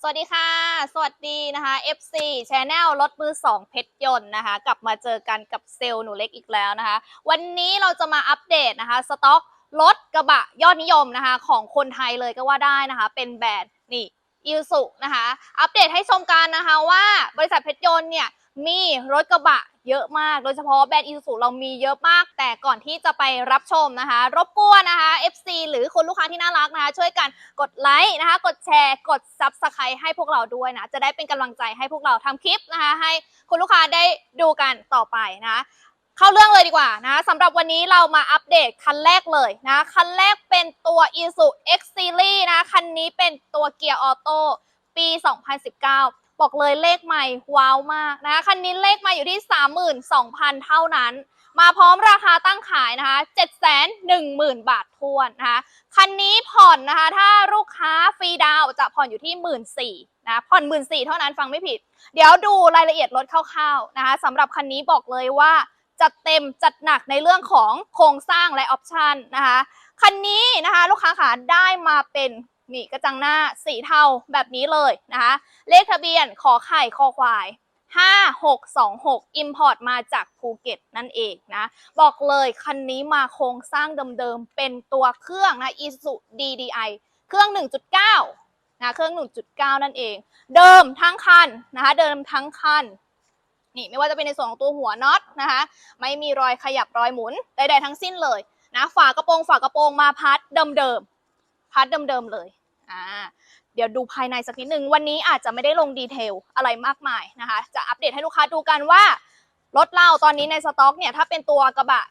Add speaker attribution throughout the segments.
Speaker 1: สวัสดีค่ะ สวัสดีนะคะ FC Channel รถมือ2เพชรยนต์นะคะ กลับมาเจอกันกับเซลล์หนูเล็กอีกแล้วนะคะ วันนี้เราจะมาอัปเดตนะคะสต็อกรถกระบะยอดนิยมนะคะ ของคนไทยเลยก็ว่าได้นะคะ เป็นแบรนด์นี่อิลสุนะคะ อัปเดตให้ชมกันนะคะว่าบริษัทเพชรยนต์เนี่ยมีรถกระบะ เยอะมาก โดยเฉพาะแบรนด์อิลสุเรามีเยอะมาก แต่ก่อนที่จะไปรับชมนะคะ รบกวนนะคะ FC หรือคุณลูกค้าที่น่ารักนะคะ ช่วยกันกดไลค์นะคะ กดแชร์ กด Subscribe ให้พวกเราด้วยนะ จะได้เป็นกำลังใจให้พวกเราทำคลิปนะคะ ให้คุณลูกค้าได้ดูกันต่อไปนะเข้าเรื่องเลยดีกว่านะสำหรับวันนี้เรามาอัปเดตคันแรกเลยนะคันแรกเป็นตัว i s u X Series นะคันนี้เป็นตัวเกียร์ออโต้ปี 2019 บอกเลยเลขใหม่ว้าวมากนะคะคันนี้เลขใหม่อยู่ที่ 32,000 เท่านั้น มาพร้อมราคาตั้งขายนะคะ 710,000 บาททวนนะคะคันนี้ผ่อนนะคะ ถ้าลูกค้าฟรีดาวจะผ่อนอยู่ที่ 1 4ื่นนะผ่อน 1 4ื่นเท่านั้นฟังไม่ผิด เดี๋ยวดูรายละเอียดรถคร่าวๆนะคะสำหรับคันนี้บอกเลยว่าจัดเต็มจัดหนักในเรื่องของโครงสร้างและออปชันนะคะคันนี้นะคะลูกค้าขาได้มาเป็น นี่กระจังหน้าสีเทาแบบนี้เลยนะคะ เลขทะเบียนขอไข่คอควาย 5626 Import มาจากภูเก็ตนั่นเองนะ บอกเลยคันนี้มาโครงสร้างเดิมๆ เป็นตัวเครื่องนะ Isuzu DDI เครื่อง 1.9 นะเครื่อง 1.9 นั่นเอง เดิมทั้งคันนะคะ เดิมทั้งคันนี่ไม่ว่าจะเป็นในส่วนของตัวหัวน็อตนะคะ ไม่มีรอยขยับรอยหมุนใดๆทั้งสิ้นเลยนะฝากระโปรงฝากระโปรงมาพัดเดิมๆ พัดเดิมๆเลยอ่าเดี๋ยวดูภายในสักนิดนึง วันนี้อาจจะไม่ได้ลงดีเทลอะไรมากมายนะคะ จะอัปเดตให้ลูกค้าดูกันว่ารถเราตอนนี้ในสต็อกเนี่ยถ้าเป็นตัวกระบะ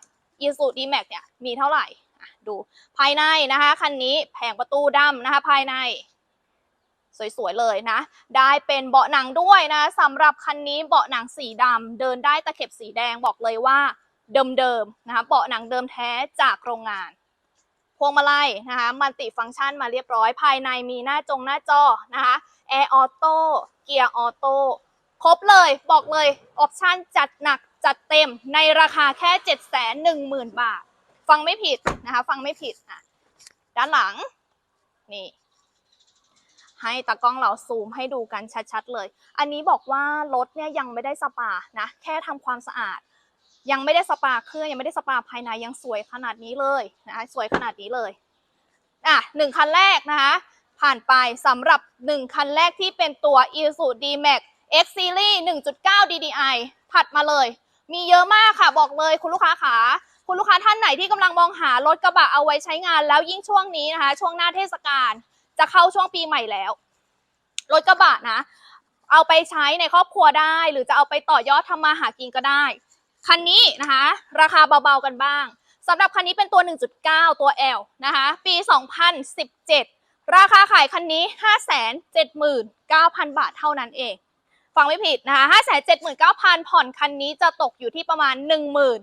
Speaker 1: Isuzu D-Max เนี่ยมีเท่าไหร่อะดูภายในนะคะคันนี้แผงประตูดำนะคะภายใน สวยๆเลยนะ ได้เป็นเบาะหนังด้วยนะสำหรับคันนี้เบาะหนังสีดำเดินได้ตะเข็บสีแดงบอกเลยว่าเดิมๆนะคะเบาะหนังเดิมแท้จากโรงงาน วงมาลัยนะคะมัลติฟังก์ชันมาเรียบร้อย ภายในมีหน้าจงหน้าจอนะคะแอร์ออโต้เกียร์ออโต้ครบเลยบอกเลยออปชันจัดหนักจัดเต็มในราคาแค่ 7 1 0 0 0 0 บาท ฟังไม่ผิดนะคะ ฟังไม่ผิดอะด้านหลัง นี่ ให้ตากล้องเราซูมให้ดูกันชัดๆเลย อันนี้บอกว่ารถเนี่ยยังไม่ได้สปานะ แค่ทำความสะอาด ยังไม่ได้สปาเครื่องยังไม่ได้สปาภายในยังสวยขนาดนี้เลยนะคะสวยขนาดนี้เลยอะหนึ่งคันแรกนะคะผ่านไปสำหรับหนึ่งคันแรกที่เป็นตัว Isuzu D-Max X Series 1.9 DDI ถัดมาเลย มีเยอะมากค่ะบอกเลยคุณลูกค้าขาคุณลูกค้าท่านไหนที่กำลังมองหารถกระบะเอาไว้ใช้งานแล้วยิ่งช่วงนี้นะคะ ช่วงหน้าเทศกาลจะเข้าช่วงปีใหม่แล้ว รถกระบะนะ เอาไปใช้ในครอบครัวได้ หรือจะเอาไปต่อยอดทำมาหากินก็ได้ คันนี้นะคะ ราคาเบาๆกันบ้างสำหรับคันนี้เป็นตัว 1.9 ตัว L นะคะ ปี 2017 ราคาขายคันนี้ 579,000 บาทเท่านั้นเอง ฟังไม่ผิดนะคะ579,000 ผ่อนคันนี้จะตกอยู่ที่ประมาณ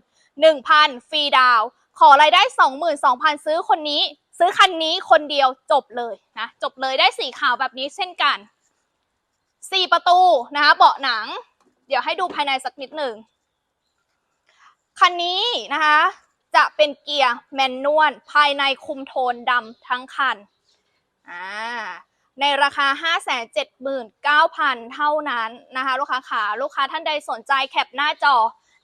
Speaker 1: 11,000 ฟรีดาว ขอรายได้ 22,000 ซื้อคนนี้ ซื้อคันนี้คนเดียวจบเลยนะ จบเลยได้สีขาวแบบนี้เช่นกัน 4 ประตูนะคะ เบาะหนัง เดี๋ยวให้ดูภายในสักนิดหนึ่ง คันนี้นะคะ จะเป็นเกียร์แมนนวลภายในคุมโทนดำทั้งคันอ่าในราคา 579,000 เท่านั้นนะคะ ลูกค้าขาลูกค้าท่านใดสนใจแคปหน้าจอ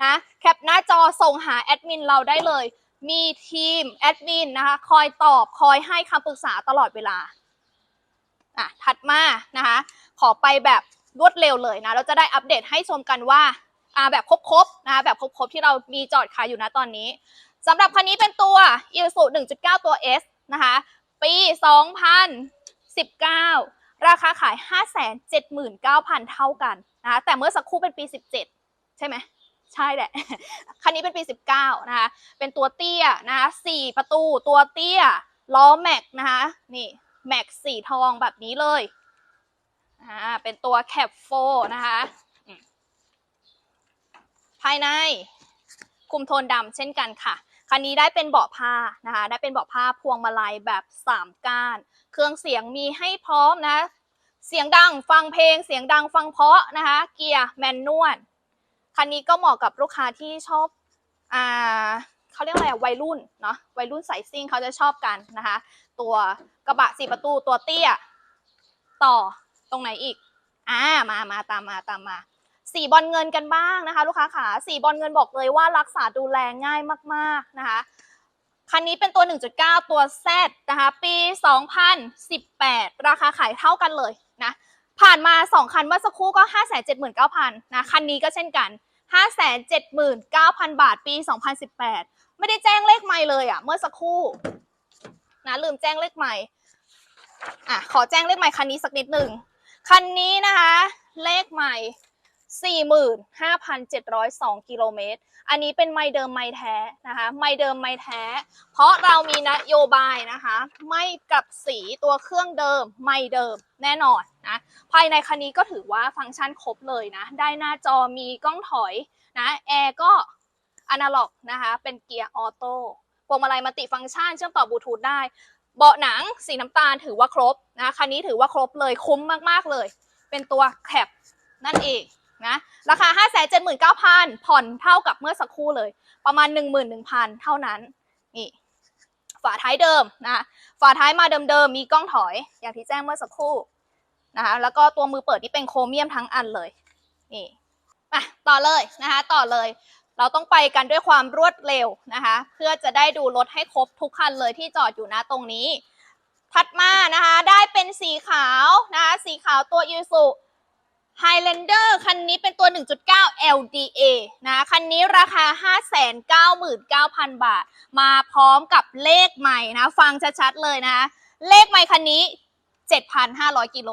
Speaker 1: นะแคปหน้าจอส่งหาแอดมินเราได้เลย มีทีมแอดมินนะคะ คอยตอบคอยให้คำปรึกษาตลอดเวลาอะถัดมานะคะ ขอไปแบบรวดเร็วเลยนะ เราจะได้อัปเดตให้ชมกันว่า อ่าแบบครบๆนะคะแบบครบๆที่เรามีจอดขายอยู่นะตอนนี้สำหรับคันนี้เป็นตัว i s u 1.9 ตัว S นะคะ ปี 2019 ราคาขาย 579,000 เท่ากันนะคะแต่เมื่อสักครู่เป็นปี 17 ใช่ไหมใช่แหละ คันนี้เป็นปี 19 นะคะ เป็นตัวเตี้ยนะคะ4ประตูตัวเตี้ย ล้อแม็กนะคะ นี่แม็กสีทองแบบนี้เลยอ่าเป็นตัวแคปโฟนะคะ ภายในคุมโทนดำเช่นกันค่ะ คันนี้ได้เป็นเบาะผ้านะคะ ได้เป็นเบาะผ้าพวงมาลัยแบบ 3 ก้าน เครื่องเสียงมีให้พร้อมนะ เสียงดังฟังเพลง เสียงดังฟังเพาะนะคะ เกียร์แมนนวล คันนี้ก็เหมาะกับลูกค้าที่ชอบ อ่าเขาเรียกอะไรอะวัยรุ่นเนาะ วัยรุ่นสายซิ่งเขาจะชอบกันนะคะ ตัวกระบะสี่ประตูตัวเตี้ย ต่อตรงไหนอีก อ่า มามาตามมาตามมา สีบอลเงินกันบ้างนะคะ ลูกค้าขาสีบอลเงินบอกเลยว่ารักษาดูแลง่ายมากๆนะคะคันนี้เป็นตัว 1.9 ตัว Z นะคะ ปี 2018 ราคาขายเท่ากันเลยนะ ผ่านมา 2 คันเมื่อสักครู่ก็ 579,000 นะ คันนี้ก็เช่นกัน 579,000 บาท ปี 2018 ไม่ได้แจ้งเลขไม่เลยอะ่ะ เมื่อสักครู่นะลืมแจ้งเลขไม่ อะ ขอแจ้งเลขไม่คันนี้สักนิดหนึ่ง คันนี้นะคะ เลขใหม่ 45,702 กิโลเมตร อันนี้เป็นไม้เดิมไม้แท้นะคะ ไม้เดิมไม้แท้ เพราะเรามีนโยบายนะคะ ไม่กับสีตัวเครื่องเดิมไม้เดิมแน่นอนนะ ภายในคันนี้ก็ถือว่าฟังก์ชันครบเลยนะ ได้หน้าจอมีกล้องถอยนะแอร์ก็อนาล็อกนะคะ เป็นเกียร์ออโต้พวงมาลัยมัลติฟังก์ชันเชื่อมต่อบลูทูธได้ เบาะหนังสีน้ำตาลถือว่าครบนะคันนี้ถือว่าครบเลยคุ้มมากๆเลย เป็นตัวแคปนั่นเอง นะราคา 579,000 ผ่อนเท่ากับเมื่อสักครู่เลย ประมาณ 11,000 เท่านั้น นี่ฝาท้ายเดิมนะฝาท้ายมาเดิมๆ มีกล้องถอยอย่างที่แจ้งเมื่อสักครู่นะคะแล้วก็ตัวมือเปิดที่เป็นโครเมียมทั้งอันเลยนี่มาต่อเลยนะคะต่อเลย เราต้องไปกันด้วยความรวดเร็วนะคะเพื่อจะได้ดูรถให้ครบทุกคันเลยที่จอดอยู่นะตรงนี้ ถัดมานะคะได้เป็นสีขาวนะคะสีขาวตัวยูสุ Highlander คันนี้เป็นตัว 1.9 LDA นะ คันนี้ราคา 599,000 บาท มาพร้อมกับเลขใหม่นะ ฟังชัดๆเลยนะ เลขใหม่คันนี้ 7,500 กิโล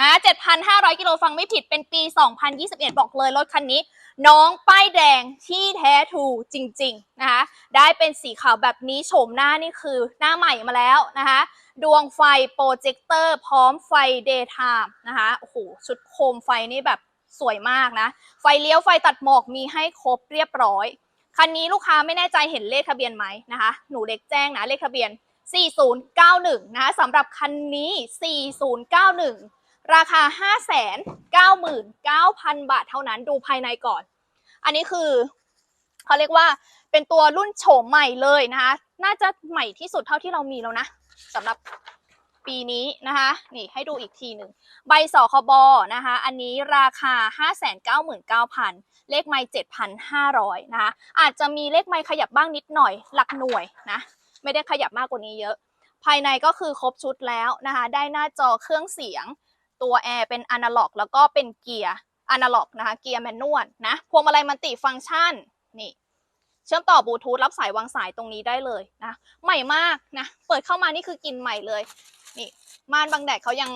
Speaker 1: นะ7,500 กิโลฟังไม่ผิดเป็นปี 2021 บอกเลยรถคันนี้ น้องป้ายแดงที่แท้ทูจริงๆนะคะได้เป็นสีขาวแบบนี้โฉมหน้านี่คือหน้าใหม่มาแล้วนะคะดวงไฟโปรเจคเตอร์พร้อมไฟเดย์ไทม์นะคะโอ้โหชุดโคมไฟนี่แบบสวยมากนะ ไฟเลี้ยวไฟตัดหมอกมีให้ครบเรียบร้อย คันนี้ลูกค้าไม่แน่ใจเห็นเลขทะเบียนไหมนะคะ หนูเล็กแจ้งนะเลขทะเบียน 4091 นะคะสำหรับคันนี้ 4091 ราคา 599,000 บาทเท่านั้นดูภายในก่อน อันนี้คือเขาเรียกว่าเป็นตัวรุ่นโฉมใหม่เลยนะคะ น่าจะใหม่ที่สุดเท่าที่เรามีแล้วนะสำหรับปีนี้นะคะ นี่ให้ดูอีกทีหนึ่งใบสคบนะคะ อันนี้ราคา 599,000 เลขไม้7,500 นะคะ อาจจะมีเลขไม้ขยับบ้างนิดหน่อยหลักหน่วยนะ ไม่ได้ขยับมากกว่านี้เยอะ ภายในก็คือครบชุดแล้วนะคะ ได้หน้าจอเครื่องเสียง ตัวแอร์เป็นอนาล็อกแล้วก็เป็นเกียร์อนาล็อกนะคะ เกียร์แมนนวลนะ พวงมาลัยมันติฟังก์ชันนี่เชื่อมต่อบลูทูธรับสายวางสายตรงนี้ได้เลยนะใหม่มากนะ เปิดเข้ามานี่คือกินใหม่เลย นี่ม่านบังแดดเขายัง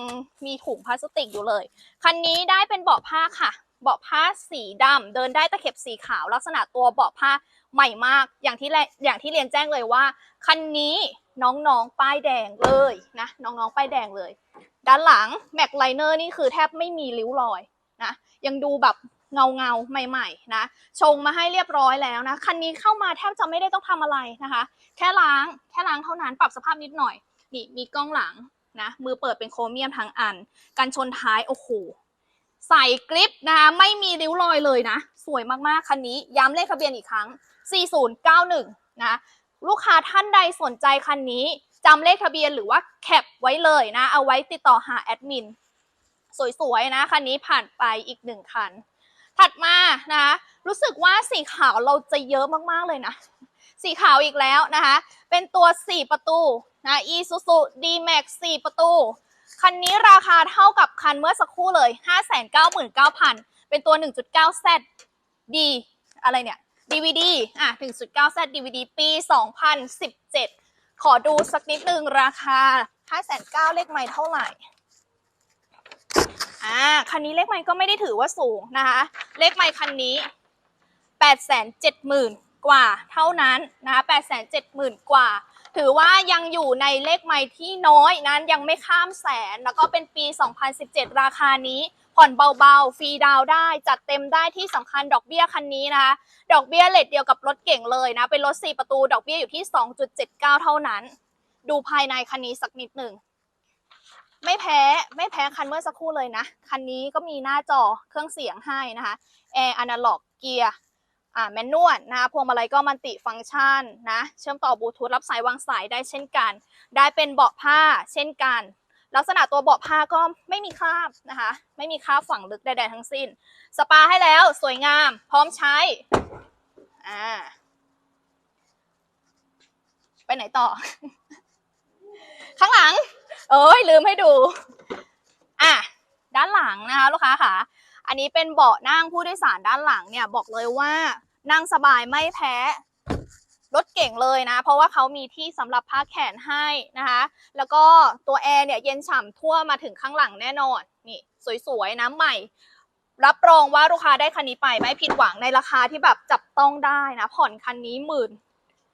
Speaker 1: มีถุงพลาสติกอยู่เลย คันนี้ได้เป็นเบาะผ้าค่ะ เบาะผ้าสีดำเดินได้ตะเข็บสีขาว ลักษณะตัวเบาะผ้า ใหม่มากอย่างที่อย่างที่เรียนแจ้งเลยว่า คันนี้น้องๆป้ายแดงเลยนะน้องๆป้ายแดงเลย ด้านหลังแม็กไลเนอร์นี่คือแทบไม่มีริ้วรอยนะยังดูแบบเงาเงาๆใหม่ๆนะชงมาให้เรียบร้อยแล้วนะคันนี้เข้ามาแทบจะไม่ได้ต้องทำอะไรนะคะ แค่ล้างแค่ล้างเท่านั้นปรับสภาพนิดหน่อยนี่มีกล้องหลังนะมือเปิดเป็นโครเมียมทั้งอันกันชนท้ายโอ้โหใส่กริปนะคะไม่มีริ้วรอยเลยนะ สวยมากๆ คันนี้ ย้ำเลขทะเบียนอีกครั้ง 4091 นะ ลูกค้าท่านใดสนใจคันนี้จำเลขทะเบียนหรือว่าแคปไว้เลยนะ เอาไว้ติดต่อหาแอดมิน สวยๆนะ คันนี้ผ่านไปอีกหนึ่งคัน ถัดมานะรู้สึกว่าสีขาวเราจะเยอะมากๆเลยนะ สีขาวอีกแล้วนะคะ เป็นตัว 4 ประตูนะ Isuzu D-Max 4 ประตู คันนี้ราคาเท่ากับคันเมื่อสักครู่เลย 599,000 เป็นตัว 1.9Z D อะไรเนี่ย DVD อะ 1.9Z DVD ปี 2017 ขอดูสักนิดนึงราคา 5,900เลขไม่เท่าไหร่ อ่า คันนี้เลขไมค์ก็ไม่ได้ถือว่าสูงนะคะ เลขไมค์คันนี้ 870,000 กว่าเท่านั้นนะคะ870,000 กว่า ถือว่ายังอยู่ในเลขไมค์ที่น้อยนั้นยังไม่ข้ามแสน แล้วก็เป็นปี 2017 ราคานี้ ผ่อนเบาๆ ฟรีดาวได้ จัดเต็มได้ที่สำคัญดอกเบี้ยคันนี้นะคะดอกเบี้ยเลทเดียวกับรถเก่งเลยนะ เป็นรถ 4 ประตู ดอกเบี้ยอยู่ที่ 2.79 เท่านั้น ดูภายในคันนี้สักนิดหนึ่งไม่แพ้ไม่แพ้คันเมื่อสักครู่เลยนะ คันนี้ก็มีหน้าจอเครื่องเสียงให้นะคะแอร์อนาล็อกเกียร์ อ่าแมนนวลนะคะพวงมาลัยก็มันติฟังก์ชันนะเชื่อมต่อบลูทูธรับสายวางสายได้เช่นกัน ได้เป็นเบาะผ้าเช่นกัน ลักษณะตัวเบาะผ้าก็ไม่มีคราบนะคะไม่มีคราบฝังลึกใดๆทั้งสิ้น สปาให้แล้วสวยงาม พร้อมใช้อ่าไปไหนต่อ ข้างหลัง เอ้ยลืมให้ดู อะด้านหลังนะคะ ลูกค้าค่ะ อันนี้เป็นเบาะนั่งผู้โดยสารด้านหลังเนี่ย บอกเลยว่า นั่งสบายไม่แพ้รถเก่งเลยนะ เพราะว่าเขามีที่สำหรับพักแขนให้นะคะ แล้วก็ตัวแอร์เนี่ยเย็นฉ่ำทั่วมาถึงข้างหลังแน่นอนนี่สวยๆนะใหม่ รับรองว่าลูกค้าได้คันนี้ไปไม่ผิดหวังในราคาที่แบบจับต้องได้นะ ผ่อนคันนี้หมื่น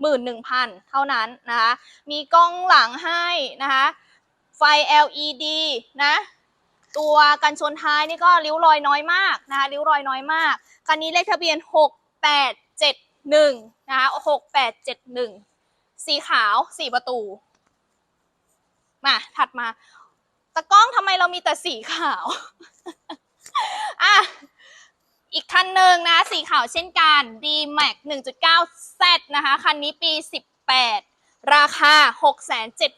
Speaker 1: หมื่นหนึ่งพันเท่านั้นนะคะ มีกล้องหลังให้นะคะ ไฟ LED นะ ตัวกันชนท้ายนี่ก็ริ้วรอยน้อยมากนะคะ ริ้วรอยน้อยมาก คันนี้เลขทะเบียน 6871นะคะ6871สีขาว4ประตู มาถัดมาตะกล้องทำไมเรามีแต่สีขาว อะ อีกคันหนึ่งนะ สีขาวเช่นกัน D-Max 1.9 Z นะคะ คันนี้ปี 18 ราคา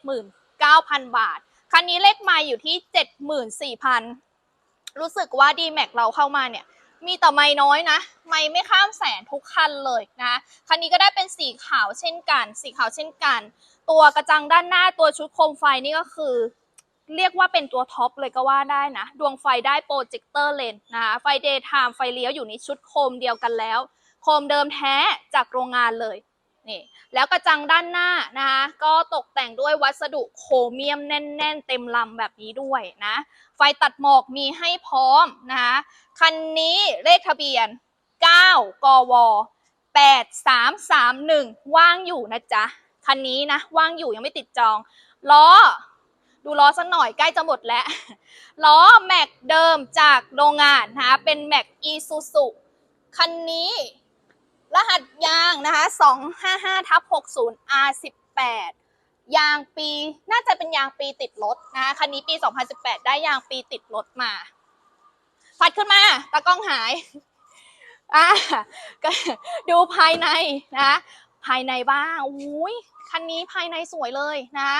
Speaker 1: 679,000 บาท คันนี้เลขไมาอยู่ที่ 74,000 รู้สึกว่า D-Max เราเข้ามาเนี่ย มีแต่ไม่น้อยนะ ไม่ไม่ข้ามแสนทุกคันเลยนะคันนี้ก็ได้เป็นสีขาวเช่นกัน สีขาวเช่นกัน ตัวกระจังด้านหน้าตัวชุดโคมไฟนี่ก็คือเรียกว่าเป็นตัวท็อปเลยก็ว่าได้นะ ดวงไฟได้โปรเจคเตอร์เลนนะคะไฟเดย์ไทม์ไฟเลี้ยวอยู่ในชุดโคมเดียวกันแล้ว โคมเดิมแท้จากโรงงานเลย นี่แล้วกระจังด้านหน้านะคะก็ตกแต่งด้วยวัสดุโครเมียมแน่น ๆ เต็มลำแบบนี้ด้วยนะ ไฟตัดหมอกมีให้พร้อมนะคะคันนี้เลขทะเบียน 9 กว 8331 ว่างอยู่นะจ๊ะ คันนี้นะว่างอยู่ยังไม่ติดจองล้อดูล้อสักหน่อยใกล้จะหมดแล้ว ล้อแม็กเดิมจากโรงงานนะคะเป็นแม็กอีซูซุคันนี้ รหัสยางนะคะ 255ทับ60 R18 ยางปีน่าจะเป็นยางปีติดรถนะคะคันนี้ปี 2018 ได้ยางปีติดรถมา พัดขึ้นมาตากล้องหายอะก็ดูภายในนะภายในบ้างอุ้ยคันนี้ภายในสวยเลยนะ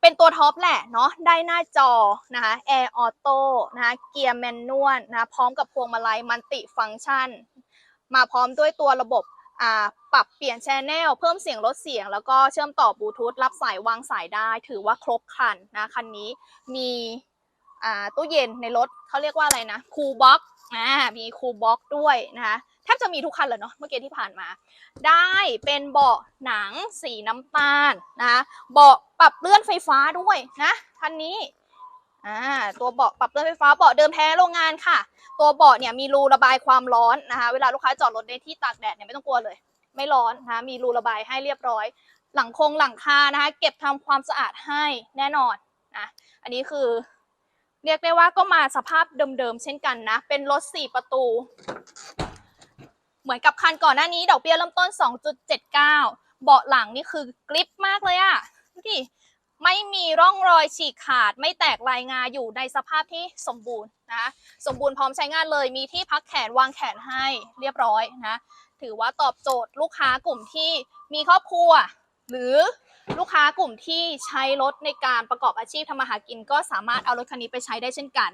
Speaker 1: เป็นตัวท็อปแหละเนาะได้หน้าจอนะคะแอร์ออโต้นะคะเกียร์แมนนวลนะพร้อมกับพวงมาลัยมัลติฟังก์ชัน มาพร้อมด้วยตัวระบบ ปรับเปลี่ยนแชแนลเพิ่มเสียงลดเสียง แล้วก็เชื่อมต่อบลูทูธรับสายวางสายได้ ถือว่าครบครันนะคันนี้มีตู้เย็นในรถเขาเรียกว่าอะไรนะคูลบ็อกอ่ามีคูลบ็อกด้วยนะคะแทบจะมีทุกคันเลยเนาะเมื่อกี้ที่ผ่านมา ได้เป็นเบาะหนังสีน้ำตาลนะเบาะปรับเลื่อนไฟฟ้าด้วยนะคันนี้ อ่าตัวเบาะปรับเลื่อนไฟฟ้าเบาะเดิมแท้โรงงานค่ะ ตัวเบาะเนี่ยมีรูระบายความร้อนนะคะ เวลาลูกค้าจอดรถในที่ตากแดดเนี่ยไม่ต้องกลัวเลย ไม่ร้อนนะคะมีรูระบายให้เรียบร้อย หลังคงหลังคานะคะ เก็บทำความสะอาดให้แน่นอนนะอันนี้คือ เรียกได้ว่าก็มาสภาพเดิมๆเช่นกันนะ เป็นรถ 4 ประตู เหมือนกับคันก่อนหน้านี้ดอกเบี้ยเริ่มต้น 2.79 เบาะหลังนี่คือกริปมากเลยอะดูดิ ไม่มีร่องรอยฉีกขาด ไม่แตกลายงาอยู่ในสภาพที่สมบูรณ์นะสมบูรณ์พร้อมใช้งานเลยมีที่พักแขนวางแขนให้เรียบร้อยนะถือว่าตอบโจทย์ลูกค้ากลุ่มที่มีครอบครัว หรือลูกค้ากลุ่มที่ใช้รถในการประกอบอาชีพทำมาหากิน ก็สามารถเอารถคันนี้ไปใช้ได้เช่นกัน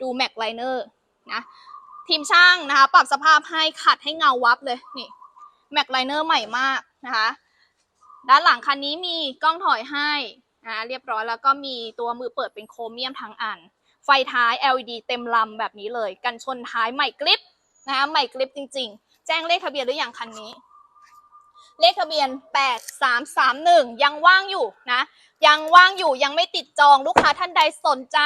Speaker 1: ดูแม็กไลเนอร์นะทีมช่างนะคะ ปรับสภาพให้ขัดให้เงาวับเลยนี่แม็กไลเนอร์ใหม่มากนะคะ ด้านหลังคันนี้มีกล้องถอยให้ นะเรียบร้อยแล้วก็มีตัวมือเปิดเป็นโครเมียมทั้งอัน ไฟท้าย LED เต็มลำแบบนี้เลย กันชนท้ายใหม่กริปนะคะใหม่กริปจริง ๆ แจ้งเลขทะเบียนหรือยังคันนี้ เลขทะเบียน 8331 ยังว่างอยู่นะ ยังว่างอยู่ยังไม่ติดจองลูกค้าท่านใดสนใจ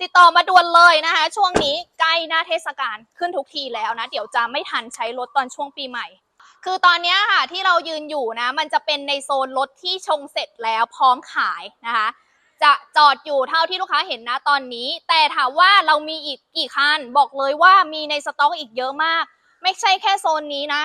Speaker 1: ติดต่อมาด่วนเลยนะคะ ช่วงนี้ใกล้หน้าเทศกาลขึ้นทุกทีแล้วนะ เดี๋ยวจะไม่ทันใช้รถตอนช่วงปีใหม่ คือตอนนี้ค่ะที่เรายืนอยู่นะ มันจะเป็นในโซนรถที่ชงเสร็จแล้วพร้อมขายนะคะ จะจอดอยู่เท่าที่ลูกค้าเห็นนะตอนนี้ แต่ถามว่าเรามีอีกกี่คัน บอกเลยว่ามีในสต็อกอีกเยอะมาก ไม่ใช่แค่โซนนี้นะ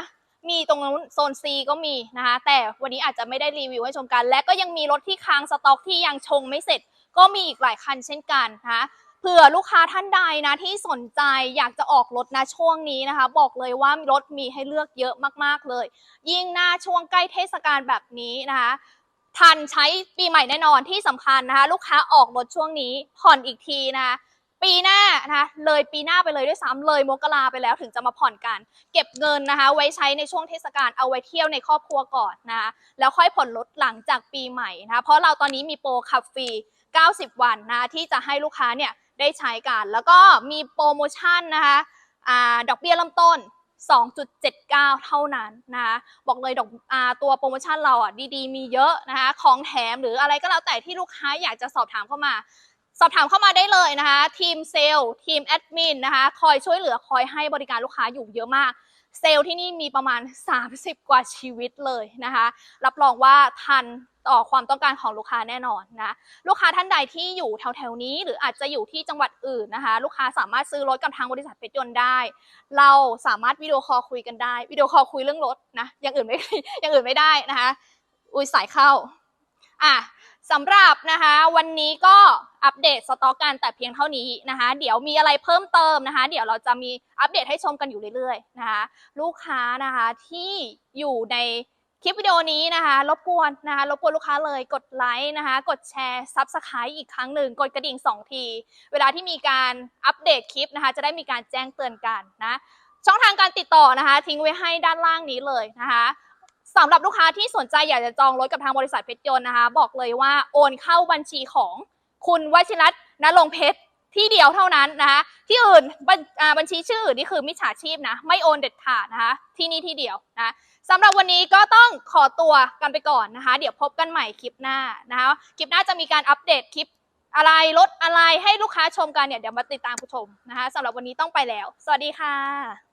Speaker 1: มีตรงนู้นโซน C ก็มีนะคะ แต่วันนี้อาจจะไม่ได้รีวิวให้ชมกัน และก็ยังมีรถที่ค้างสต็อกที่ยังชงไม่เสร็จ ก็มีอีกหลายคันเช่นกันนะคะ เผื่อลูกค้าท่านใดนะที่สนใจอยากจะออกรถนะช่วงนี้นะคะ บอกเลยว่ารถมีให้เลือกเยอะมากๆเลย ยิ่งหน้าช่วงใกล้เทศกาลแบบนี้นะคะทันใช้ปีใหม่แน่นอนที่สำคัญนะคะ ลูกค้าออกรถช่วงนี้ผ่อนอีกทีนะคะปีหน้านะคะเลยปีหน้าไปเลยด้วยซ้ำเลยมกราไปแล้วถึงจะมาผ่อนกัน เก็บเงินนะคะ ไว้ใช้ในช่วงเทศกาลเอาไว้เที่ยวในครอบครัวก่อนนะคะแล้วค่อยผ่อนรถหลังจากปีใหม่นะคะเพราะเราตอนนี้มีโปรขับฟรี 90 วันนะที่จะให้ลูกค้าเนี่ย ได้ใช้กัน แล้วก็มีโปรโมชั่นนะคะอดอกเบี้ยเริ่มต้น 2.79 เท่านั้นนะคะบอกเลยดอกอตัวโปรโมชั่นเราอะดีๆ มีเยอะนะคะของแถมหรืออะไรก็แล้วแต่ที่ลูกค้าอยากจะสอบถามเข้ามา สอบถามเข้ามาได้เลยนะคะ ทีมเซลล์ทีมแอดมินนะคะคอยช่วยเหลือคอยให้บริการลูกค้าอยู่เยอะมาก เซลล์ที่นี่มีประมาณ 30 กว่าชีวิตเลยนะคะ รับรองว่าทันต่อความต้องการของลูกค้าแน่นอนนะ ลูกค้าท่านใดที่อยู่แถวๆนี้ หรืออาจจะอยู่ที่จังหวัดอื่นนะคะ ลูกค้าสามารถซื้อรถกับทางบริษัทเพชรยนต์ได้ เราสามารถวิดีโอคอลคุยกันได้วิดีโอคอลคุยเรื่องรถนะอย่างอื่นไม่อย่างอื่นไม่ได้นะคะ อุ้ยสายเข้า อะสำหรับนะคะวันนี้ก็อัปเดตสต็อกกันแต่เพียงเท่านี้นะคะ เดี๋ยวมีอะไรเพิ่มเติมนะคะ เดี๋ยวเราจะมีอัปเดตให้ชมกันอยู่เรื่อยๆนะคะ ลูกค้านะคะที่อยู่ในคลิปวิดีโอนี้นะคะรบกวนนะคะรบกวนลูกค้าเลยกดไลค์นะคะ กดแชร์ซับสไครต์อีกครั้งหนึ่ง กดกระดิ่ง 2 ที เวลาที่มีการอัปเดตคลิปนะคะ จะได้มีการแจ้งเตือนกันนะ ช่องทางการติดต่อนะคะ ทิ้งไว้ให้ด้านล่างนี้เลยนะคะ สำหรับลูกค้าที่สนใจอยากจะจองรถกับทางบริษัทเพชรยนต์นะคะ บอกเลยว่าโอนเข้าบัญชีของคุณวชิรัตน์ณลงเพชรที่เดียวเท่านั้นนะคะที่อื่นบญอ่าบัญชีชื่ออื่นนี่คือมิจฉาชีพนะ ไม่โอนเด็ดขาดนะคะที่นี่ที่เดียวนะสำหรับวันนี้ก็ต้องขอตัวกันไปก่อนนะคะ เดี๋ยวพบกันใหม่คลิปหน้านะคะคลิปหน้าจะมีการอัปเดตคลิปอะไรลดอะไรให้ลูกค้าชมกันเนี่ยเดี๋ยวมาติดตามผู้ชมนะคะสำหรับวันนี้ต้องไปแล้ว สวัสดีค่ะ